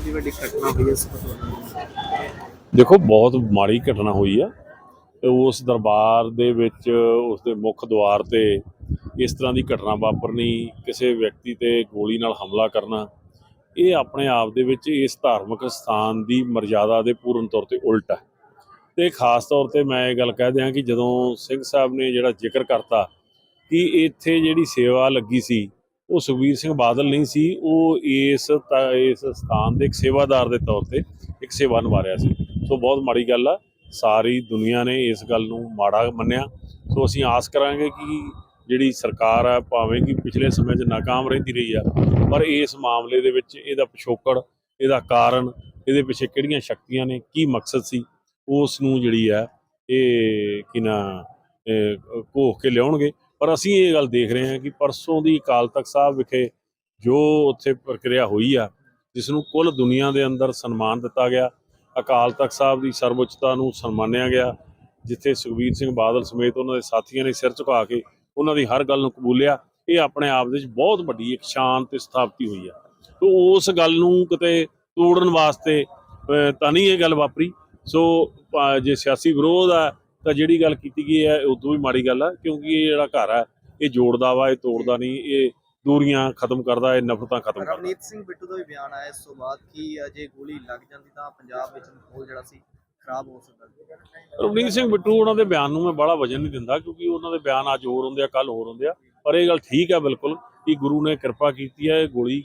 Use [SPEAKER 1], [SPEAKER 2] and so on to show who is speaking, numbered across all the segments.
[SPEAKER 1] ਐਡੀ ਵੱਡੀ ਘਟਨਾ ਹੋਈ ਇਸ
[SPEAKER 2] ਦੇਖੋ, ਬਹੁਤ ਮਾੜੀ ਘਟਨਾ ਹੋਈ ਆ। ਉਸ ਦਰਬਾਰ ਦੇ ਵਿੱਚ, ਉਸ ਦੇ ਮੁੱਖ ਦੁਆਰ ਤੇ ਇਸ ਤਰ੍ਹਾਂ ਦੀ ਘਟਨਾ ਵਾਪਰਨੀ, ਕਿਸੇ ਵਿਅਕਤੀ ਤੇ ਗੋਲੀ ਨਾਲ ਹਮਲਾ ਕਰਨਾ, ਇਹ ਆਪਣੇ ਆਪ ਦੇ ਵਿੱਚ ਇਸ ਧਾਰਮਿਕ ਸਥਾਨ ਦੀ ਮਰਜ਼ਾਦਾ ਦੇ ਪੂਰਨ ਤੌਰ ਤੇ ਉਲਟ ਹੈ ਤੇ ਖਾਸ ਤੌਰ ਤੇ ਮੈਂ ਇਹ ਗੱਲ ਕਹਿ ਦਿਆਂ ਕਿ ਜਦੋਂ ਸਿੰਘ ਸਾਹਿਬ ਨੇ ਜਿਹੜਾ ਜ਼ਿਕਰ ਕਰਤਾ ਕਿ ਇੱਥੇ ਜਿਹੜੀ ਸੇਵਾ ਲੱਗੀ ਸੀ ਉਹ ਸੁਖਬੀਰ ਸਿੰਘ ਬਾਦਲ ਨਹੀਂ ਸੀ, ਉਹ ਇਸ ਤ- ਇਸ ਸਥਾਨ ਦੇ ਇੱਕ ਸੇਵਾਦਾਰ ਦੇ ਤੌਰ ਤੇ ਇੱਕ ਸੇਵਾ ਨਿਭਾ ਰਿਹਾ ਸੀ। ਸੋ ਬਹੁਤ ਮਾੜੀ ਗੱਲ ਆ, ਸਾਰੀ ਦੁਨੀਆ ਨੇ ਇਸ ਗੱਲ ਨੂੰ ਮਾੜਾ ਮੰਨਿਆ। ਸੋ ਅਸੀਂ ਆਸ ਕਰਾਂਗੇ ਕਿ ਜਿਹੜੀ ਸਰਕਾਰ ਆ, ਭਾਵੇਂ ਕਿ ਪਿਛਲੇ ਸਮੇਂ 'ਚ ਨਾਕਾਮ ਰਹਿੰਦੀ ਰਹੀ ਆ, ਪਰ ਇਸ ਮਾਮਲੇ ਦੇ ਵਿੱਚ ਇਹਦਾ ਪਿਛੋਕੜ, ਇਹਦਾ ਕਾਰਨ, ਇਹਦੇ ਪਿੱਛੇ ਕਿਹੜੀਆਂ ਸ਼ਕਤੀਆਂ ਨੇ, ਕੀ ਮਕਸਦ ਸੀ, ਉਸ ਨੂੰ ਜਿਹੜੀ ਆ, ਇਹ ਕਿਨਾ ਘੋਖ ਕੇ ਲਿਆਉਣਗੇ। ਪਰ ਅਸੀਂ ਇਹ ਗੱਲ ਦੇਖ ਰਹੇ ਹਾਂ ਕਿ ਪਰਸੋਂ ਦੀ ਅਕਾਲ ਤਖਤ ਸਾਹਿਬ ਵਿਖੇ ਜੋ ਉੱਥੇ ਪ੍ਰਕਿਰਿਆ ਹੋਈ ਆ, ਜਿਸ ਨੂੰ ਕੁੱਲ ਦੁਨੀਆ ਦੇ ਅੰਦਰ ਸਨਮਾਨ ਦਿੱਤਾ ਗਿਆ, ਅਕਾਲ ਤਖਤ ਸਾਹਿਬ ਦੀ ਸਰਵਉੱਚਤਾ ਨੂੰ ਸਨਮਾਨਿਆ ਗਿਆ, ਜਿੱਥੇ ਸੁਖਬੀਰ ਸਿੰਘ ਬਾਦਲ ਸਮੇਤ ਉਹਨਾਂ ਦੇ ਸਾਥੀਆਂ ਨੇ ਸਿਰ ਝੁਕਾ ਕੇ ਉਹਨਾਂ ਦੀ ਹਰ ਗੱਲ ਨੂੰ ਕਬੂਲਿਆ, ਇਹ ਆਪਣੇ ਆਪ ਦੇ ਵਿੱਚ ਬਹੁਤ ਵੱਡੀ ਇੱਕ ਸ਼ਾਨ ਤੇ ਸਥਾਪਤੀ ਹੋਈ ਆ। ਤੇ ਉਸ ਗੱਲ ਨੂੰ ਕਿਤੇ ਤੋੜਨ ਵਾਸਤੇ ਤਾਂ ਨਹੀਂ ਇਹ ਗੱਲ ਵਾਪਰੀ। ਸੋ ਜੇ ਸਿਆਸੀ ਵਿਰੋਧ ਆ ਤਾਂ ਜਿਹੜੀ ਗੱਲ ਕੀਤੀ ਗਈ ਹੈ ਉਦੋਂ ਵੀ ਮਾੜੀ ਗੱਲ ਆ ਕਿਉਂਕਿ ਇਹ ਜਿਹੜਾ ਘਰ ਆ ਇਹ ਜੋੜਦਾ ਵਾ ਇਹ ਤੋੜਦਾ ਨਹੀਂ ਇਹ ਦੂਰੀਆਂ ਖਤਮ ਕਰਦਾ ਇਹ ਨਫ਼ਰਤਾਂ ਖਤਮ ਕਰਦਾ।
[SPEAKER 1] ਰਵਨੀਤ ਸਿੰਘ ਬਿੱਟੂ ਦਾ ਵੀ ਬਿਆਨ ਆਇਆ ਇਸ ਤੋਂ ਬਾਅਦ ਕਿ ਜੇ ਗੋਲੀ ਲੱਗ ਜਾਂਦੀ ਤਾਂ ਪੰਜਾਬ ਵਿੱਚ ਮਾਹੌਲ ਜਿਹੜਾ ਸੀ ਖਰਾਬ ਹੋ ਸਕਦਾ
[SPEAKER 2] ਰਵਨੀਤ ਸਿੰਘ ਬਿੱਟੂ ਉਹਨਾਂ ਦੇ ਬਿਆਨ ਨੂੰ ਮੈਂ ਬੜਾ ਵਜਨ ਨਹੀਂ ਦਿੰਦਾ ਕਿਉਂਕਿ ਉਹਨਾਂ ਦੇ ਬਿਆਨ ਅੱਜ ਹੋਰ ਹੁੰਦੇ ਆ ਕੱਲ ਹੋਰ ਹੁੰਦੇ ਆ ਪਰ ਇਹ ਗੱਲ ਠੀਕ ਹੈ ਬਿਲਕੁਲ ਕਿ ਗੁਰੂ ਨੇ ਕਿਰਪਾ ਕੀਤੀ ਹੈ ਇਹ ਗੋਲੀ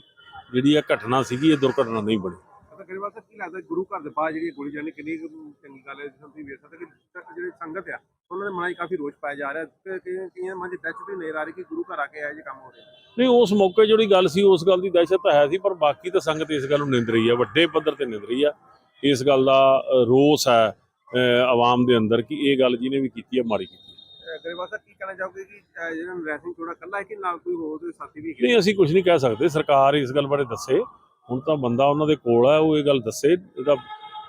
[SPEAKER 2] ਜਿਹੜੀ ਆ ਘਟਨਾ ਸੀਗੀ ਇਹ ਦੁਰਘਟਨਾ ਨਹੀਂ ਬਣੀ।
[SPEAKER 3] ਕਰੀ ਵਾਰ ਕੀ ਲੱਗਦਾ ਗੁਰੂ ਘਰ ਦੇ ਬਾਹਰ ਜਿਹੜੀ ਗੋਲੀ ਚੱਲਣੀ ਕਿੰਨੀ ਕੁ ਚੰਗੀ ਗੱਲ ਹੈ ਨੂੰ ਤੁਸੀਂ ਵੇਖ ਸਕਦੇ ਕਿ ਸ- ਜਿਹੜੀ ਸੰਗਤ ਆ ਉਹਨਾਂ ਦੇ ਮਨਾਂ 'ਚ ਕਾਫੀ ਰੋष ਪਾਇਆ ਜਾ ਰਿਹਾ ਤੇ ਕਈਆਂ ਕਈਆਂ ਮਨ 'ਚ ਦਹਿਸ਼ਤ ਵੀ ਨਜ਼ਰ ਆ ਰਹੀ ਕਿ ਗੁਰੂ ਘਰ ਆ ਕੇ ਇਹੋ ਜਿਹੇ ਕੰਮ ਹੋ ਰਹੇ
[SPEAKER 2] ਨਹੀਂ ਉਸ ਮੌਕੇ ਜਿਹੜੀ ਗੱਲ ਸੀ ਉਸ ਗੱਲ ਦੀ ਦਹਿਸ਼ਤ ਤਾਂ ਹੈ ਸੀ ਪਰ ਬਾਕੀ ਤਾਂ ਸੰਗਤ ਇਸ ਗੱਲ ਨੂੰ ਨਿੰਦ ਰਹੀ ਹੈ ਵੱਡੇ ਪੱਧਰ ਤੇ ਨਿੰਦ ਰਹੀ ਹੈ ਇਸ ਗੱਲ ਦਾ ਅ, ਰੋਸ ਹੈ ਅ, ਆਵਾਮ ਦੇ ਅੰਦਰ ਕਿ ਇਹ ਗੱਲ ਜਿਹਨੇ ਵੀ ਕੀਤੀ ਹੈ ਮਾੜੀ ਕੀਤੀ ਹੈ।
[SPEAKER 3] ਗਰੇਵਾਲ ਸਾਹਿਬ ਕੀ ਕਹਿਣਾ ਚਾਹੋਗੇ ਕਿ ਅਹ, ਜਿਹੜਾ ਨਰੈਣ ਸਿੰਘ ਥੋੜਾ ਕੱਲਾ ਹੈ ਕਿ ਨਾਲ ਕੋਈ ਹੋਰ ਦੇ ਸਾਥੀ ਵੀ ਹੈਗੇ
[SPEAKER 2] ਨਹੀਂ ਅਸੀਂ ਕੁਝ ਨਹੀਂ ਕਹਿ ਸਕਦੇ ਸਰਕਾਰ ਇਸ ਗੱਲ ਬਾਰੇ ਦੱਸੇ। ਹੁਣ ਤਾਂ ਬੰਦਾ ਉਹਨਾਂ ਦੇ ਕੋਲ ਹੈ ਉਹ ਇਹ ਗੱਲ ਦੱਸੇ। ਇਹਦਾ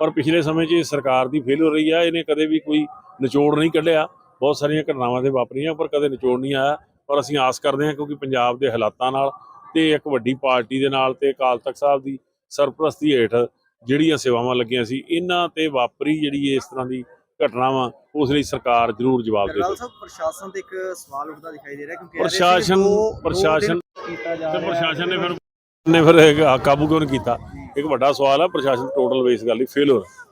[SPEAKER 2] ਪਰ ਪਿਛਲੇ ਸਮੇਂ 'ਚ ਇਹ ਸਰਕਾਰ ਦੀ ਫੇਲਰ ਰਹੀ ਹੈ ਇਹਨੇ ਕਦੇ ਵੀ ਕੋਈ ਨਿਚੋੜ ਨਹੀਂ ਕੱਢਿਆ। ਬਹੁਤ ਸਾਰੀਆਂ ਘਟਨਾਵਾਂ ਦੇ ਵਾਪਰੀਆਂ ਪਰ ਕਦੇ ਨਿਚੋੜ ਨਹੀਂ ਆਇਆ। ਪਰ ਅਸੀਂ ਆਸ ਕਰਦੇ ਹਾਂ ਕਿਉਂਕਿ ਪੰਜਾਬ ਦੇ ਹਾਲਾਤਾਂ ਨਾਲ ਤੇ ਇੱਕ ਵੱਡੀ ਪਾਰਟੀ ਦੇ ਨਾਲ ਤੇ ਅਕਾਲ ਤਖਤ ਸਾਹਿਬ ਦੀ ਸਰਪ੍ਰਸਤੀ ਹੇਠ ਜਿਹੜੀਆਂ ਸੇਵਾਵਾਂ ਲੱਗੀਆਂ ਸੀ ਇਹਨਾਂ ਤੇ ਵਾਪਰੀ ਜਿਹੜੀ ਇਸ ਤਰ੍ਹਾਂ ਦੀ ਘਟਨਾਵਾਂ ਉਸ ਲਈ ਸਰਕਾਰ ਜ਼ਰੂਰ ਜਵਾਬ ਦੇਵੇ
[SPEAKER 1] ਸਾਹਿਬ ਪ੍ਰਸ਼ਾਸਨ ਤੇ ਇੱਕ ਸਵਾਲ ਉੱਠਦਾ ਦਿਖਾਈ ਦੇ ਰਿਹਾ ਕਿਉਂਕਿ
[SPEAKER 2] ਪ੍ਰਸ਼ਾਸਨ ਪ੍ਰਸ਼ਾਸਨ
[SPEAKER 1] ਕੀਤਾ ਜਾ
[SPEAKER 2] ਤੇ
[SPEAKER 1] ਰਿਹਾ
[SPEAKER 2] ਪ੍ਰਸ਼ਾਸਨ ਨੇ ਫਿਰ ਨੇ ਫਿਰ ਕਾਬੂ ਕਿਉਂ ਨਹੀਂ ਕੀਤਾ? ਇੱਕ ਵੱਡਾ ਸਵਾਲ ਹੈ ਪ੍ਰਸ਼ਾਸਨ ਟੋਟਲ ਵੇਸ ਗੱਲ ਲਈ ਫੇਲ ਹੋ ਰਿਹਾ।